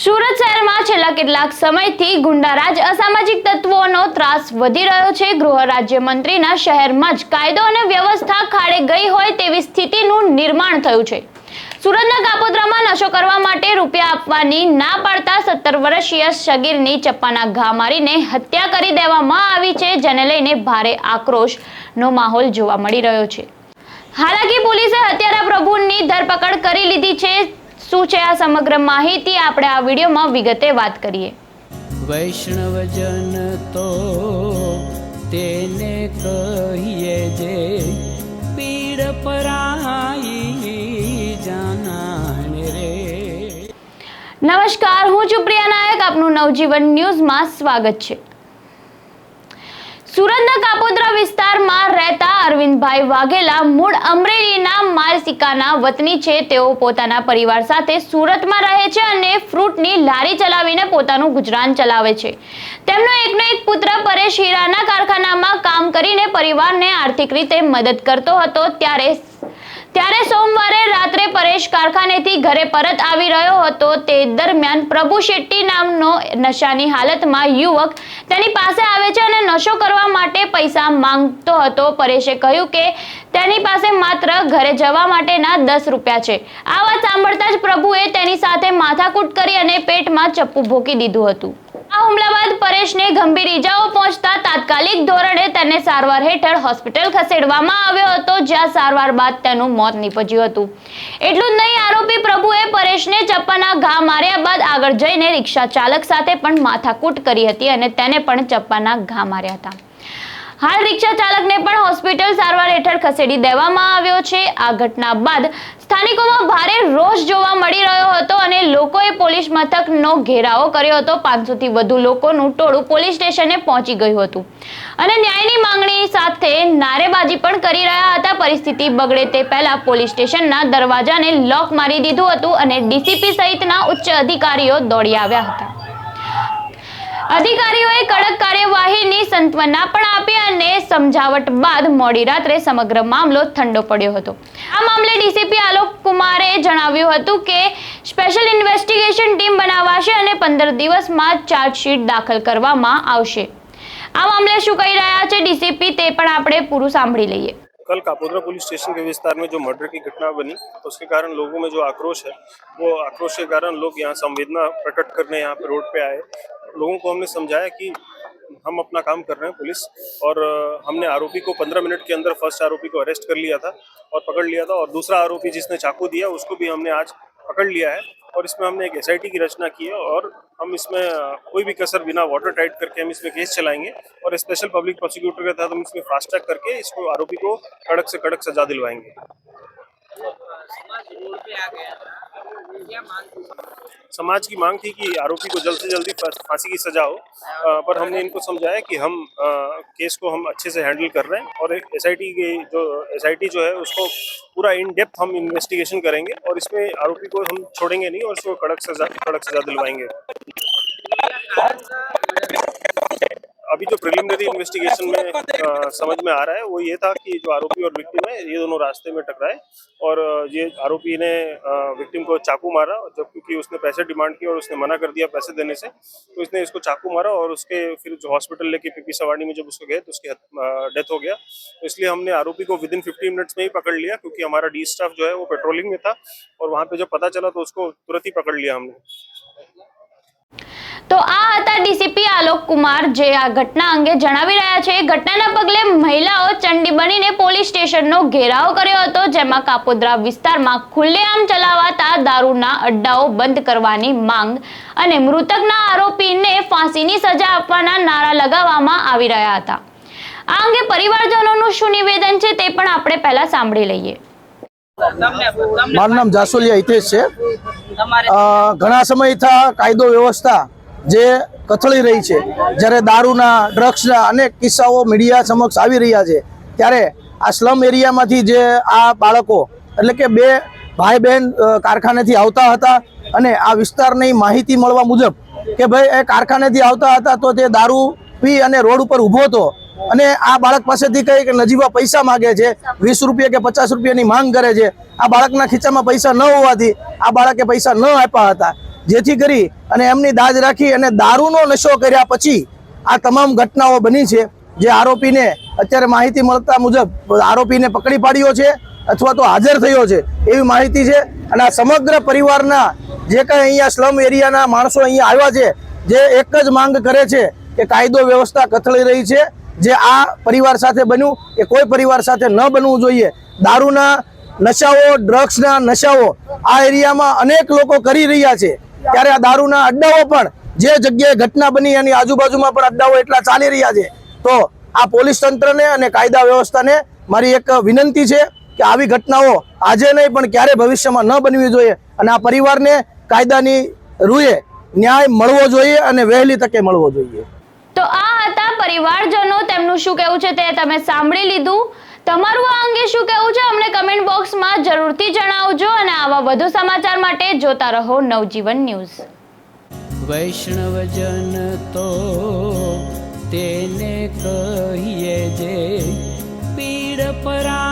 સુરત શહેરમાં છેલ્લા કેટલાક સમયથી ગુંડારાજ અસામાજિક તત્વોનો ત્રાસ વધી રહ્યો છે. ગૃહ રાજ્યમંત્રીના શહેરમાં જ કાયદો અને વ્યવસ્થા ખાડે ગઈ હોય તેવી સ્થિતિનું નિર્માણ થયું છે. સુરતના કાપોદ્રામાં નશો કરવા માટે રૂપિયા આપવાની ના પાડતા સત્તર વર્ષીય શગીરની ચપ્પાના ઘા મારીને હત્યા કરી દેવામાં આવી છે, જેને લઈને ભારે આક્રોશનો માહોલ જોવા મળી રહ્યો છે. હાલાકી પોલીસે હત્યારા પ્રભુની ધરપકડ કરી લીધી છે. શું છે આ સમગ્ર માહિતી આપણે આ વિડીયોમાં વિગતે વાત કરીએ. વૈષ્ણવજન તો તેને કહીએ જે પીડ પરાઈ જાનાને રે. નમસ્કાર હું છું પ્રિયા નાયક. આપનું નવજીવન ન્યૂઝમાં સ્વાગત છે. સુરતના કાપોદ્રા વિસ્તારમાં રહેતા અરવિંદભાઈ વાઘેલા મૂળ અમરેલીના માલસિકાના વતની છે. તેઓ પોતાના પરિવાર સાથે સુરતમાં રહે છે અને ફ્રૂટની લારી ચલાવીને પોતાનું ગુજરાન ચલાવે છે. તેમનો એકનો એક પુત્ર પરેશ હીરાના કારખાનામાં કામ કરીને પરિવારને આર્થિક રીતે મદદ કરતો હતો. ત્યારે ત્યારે સોમવારે રાત્રે પરેશ કારખાનેથી ઘરે પરત આવી રહ્યો હતો. તે દરમિયાન પ્રભુ શેટ્ટી નામનો નશાની હાલતમાં યુવક તેની પાસે આવે છે અને નશો કરવા માટે પૈસા માંગતો હતો. પરેશે કહ્યું કે તેની પાસે માત્ર ઘરે જવા માટેના દસ રૂપિયા છે. આ વાત સાંભળતા જ પ્રભુએ તેની સાથે માથાકૂટ કરી અને પેટમાં ચપ્પુ ભોકી દીધું હતું. હુમલા બાદ પરેશને ગંભીર ઈજાઓ પહોંચતા તાત્કાલિક ધોરણે તેને સારવાર હેઠળ હોસ્પિટલ ખસેડવામાં આવ્યો હતો, જ્યાં સારવાર બાદ તેનું મોત નીપજ્યું હતું. એટલું જ નહીં, આરોપી પ્રભુએ પરેશને ચપ્પાના ઘા માર્યા બાદ આગળ જઈને રિક્ષા ચાલક સાથે પણ માથાકૂટ કરી હતી અને તેને પણ ચપ્પાના ઘા માર્યા હતા. હાલ રિક્ષા ચાલકને પણ હોસ્પિટલ સારવાર હેઠળ ખસેડી દેવામાં આવ્યો છે. આ ઘટના બાદ સ્થાનિકોમાં ભારે રોષ જોવા મળી રહ્યો હતો અને લોકોએ પોલીસ મથકનો ઘેરાવો કર્યો હતો. પાંચસોથી વધુ લોકોનું ટોળું પોલીસ સ્ટેશને પહોંચી ગયું હતું. અને ન્યાયની માંગણી સાથે નારેબાજી પણ કરી રહ્યા હતા. પરિસ્થિતિ બગડે તે પહેલા પોલીસ સ્ટેશનના દરવાજાને લોક મારી દીધું હતું અને ડીસીપી સહિતના ઉચ્ચ અધિકારીઓ દોડી આવ્યા હતા. અધિકારીઓએ કડક કાર્યવાહીની સંતવના પણ સમજાવટ બાદ મોડી રાત્રે સમગ્ર મામલો ઠંડો પડ્યો હતો આ મામલે ડીસીપી આલોક કુમારે જણાવ્યું હતું કે સ્પેશિયલ ઇન્વેસ્ટિગેશન ટીમ બનાવાશે અને પંદર દિવસમાં ચાર્જશીટ દાખલ કરવામાં આવશે આ મામલે શું કહી રહ્યા છે ડીસીપી તે પણ આપણે પૂરું સાંભળી લઈએ कल कापोद्रा पुलिस स्टेशन के विस्तार में जो मर्डर की घटना बनी तो उसके कारण लोगों में जो आक्रोश है वो आक्रोश के कारण लोग यहाँ संवेदना प्रकट करने यहाँ पे रोड पे आए लोगों को हमने समझाया कि हम अपना काम कर रहे हैं पुलिस और हमने आरोपी को पंद्रह मिनट के अंदर फ़र्स्ट आरोपी को अरेस्ट कर लिया था और पकड़ लिया था और दूसरा आरोपी जिसने चाकू दिया उसको भी हमने आज पकड़ लिया है और इसमें हमने एक एसआईटी की रचना की है और हम इसमें कोई भी कसर बिना वाटर टाइट करके हम इसमें केस चलाएँगे और स्पेशल पब्लिक प्रोसिक्यूटर के तहत हम इसमें फास्ट ट्रैक करके इसको आरोपी को कड़क से कड़क सजा दिलवाएँगे। समाज की मांग थी कि आरोपी को जल्द से जल्दी फांसी की सजा हो। पर हमने इनको समझाया कि हम अ, केस को हम अच्छे से हैंडल कर रहे हैं और एक एस की जो एसआईटी जो है उसको पूरा इन डेप्थ हम इन्वेस्टिगेशन करेंगे और इसमें आरोपी को हम छोड़ेंगे नहीं और उसको कड़क सजा कड़क सजा दिलवाएँगे। अभी जो प्रिलिमिनरी इन्वेस्टिगेशन में अ, समझ में आ रहा है वो ये था कि जो आरोपी और विक्टिम है ये दोनों रास्ते में टकराए और ये आरोपी ने विक्टिम को चाकू मारा जब क्योंकि उसने पैसे डिमांड किए और उसने मना कर दिया पैसे देने से। तो इसने इसको चाकू मारा और उसके फिर जो हॉस्पिटल लेके पीपी सवाड़ी में जब उसको गए तो उसकी डेथ हो गया। तो इसलिए हमने आरोपी को विद इन फिफ्टीन मिनट्स में ही पकड़ लिया क्योंकि हमारा डी स्टाफ जो है वो पेट्रोलिंग में था और वहाँ पे जब पता चला तो उसको तुरंत ही पकड़ लिया हमने। તો આ હતા ડીસીપી આલોક કુમાર જે આ ઘટના અંગે જણાવી રહ્યા છે. ઘટનાના પગલે મહિલાઓ ચંડી બનીને પોલીસ સ્ટેશનનો ઘેરાવ કર્યો હતો જેમાં કાપોદ્રા વિસ્તારમાં ખુલ્લેઆમ ચલાવાતા દારૂના અડ્ડાઓ બંધ કરવાની માંગ અને મૃતકના આરોપીને ફાંસીની સજા આપવાના નારા લગાવવામાં આવી રહ્યા હતા. આ અંગે પરિવારજનોનું શું નિવેદન છે તે પણ આપણે પહેલા સાંભળી લઈએ. મારું નામ જાસોલિયા હિતેશ છે. ઘણા સમયથી કાયદો વ્યવસ્થા જે કથળી રહી છે, જ્યારે દારૂના ડ્રગ્સના અનેક કિસ્સાઓ મીડિયા સમક્ષ આવી રહ્યા છે, ત્યારે આ સ્લમ એરિયામાંથી જે આ બાળકો, એટલે કે બે ભાઈ બહેન કારખાનેથી આવતા હતા અને આ વિસ્તારની માહિતી મળવા મુજબ કે ભાઈ એ કારખાનેથી આવતા હતા તો તે દારૂ પી અને રોડ ઉપર ઊભો હતો અને આ બાળક પાસેથી કંઈક નજીવા પૈસા માગે છે, વીસ રૂપિયા કે પચાસ રૂપિયાની માંગ કરે છે. આ બાળકના ખીચામાં પૈસા ન હોવાથી આ બાળકે પૈસા ન આપ્યા હતા. જેથી કરી અને એમની દાજ રાખી અને દારૂનો નશો કર્યા પછી આ તમામ ઘટનાઓ બની છે. જે આરોપીને અત્યારે માહિતી મળતા મુજબ આરોપીને પકડી પાડ્યો છે અથવા તો હાજર થયો છે એવી માહિતી છે. અને આ સમગ્ર પરિવારના જે કંઈ અહીંયા સ્લમ એરિયાના માણસો અહીંયા આવ્યા છે, જે એક જ માંગ કરે છે કે કાયદો વ્યવસ્થા કથળી રહી છે. જે આ પરિવાર સાથે બન્યું એ કોઈ પરિવાર સાથે ન બનવું જોઈએ. દારૂના નશાઓ, ડ્રગ્સના નશાઓ આ એરિયામાં અનેક લોકો કરી રહ્યા છે. ત્યારે આ દારૂના અડ્ડાઓ પણ જે જગ્યાએ ઘટના બની એની આજુબાજુમાં પણ અડ્ડાઓ એટલા ચાલી રહ્યા છે. તો આ પોલીસ તંત્રને અને કાયદા વ્યવસ્થાને મારી એક વિનંતી છે કે આવી ઘટનાઓ આજે નહીં, પણ ક્યારે ભવિષ્યમાં ન બનવી જોઈએ અને આ પરિવારને કાયદાની રૂએ ન્યાય મળવો જોઈએ અને વહેલી તકે મળવો જોઈએ. તો આ હતા પરિવારજનો, તેમનું શું કહેવું છે તે તમે સાંભળી લીધું. તમારું આ અંગે શું કહેવું છે અમને કમેન્ટ બોક્સમાં જરૂરથી જણાવજો અને આવા વધુ સમાચાર માટે જોતા રહો નવજીવન ન્યૂઝ. વૈષ્ણવજન તો તેને કહીએ જે પીડ પરા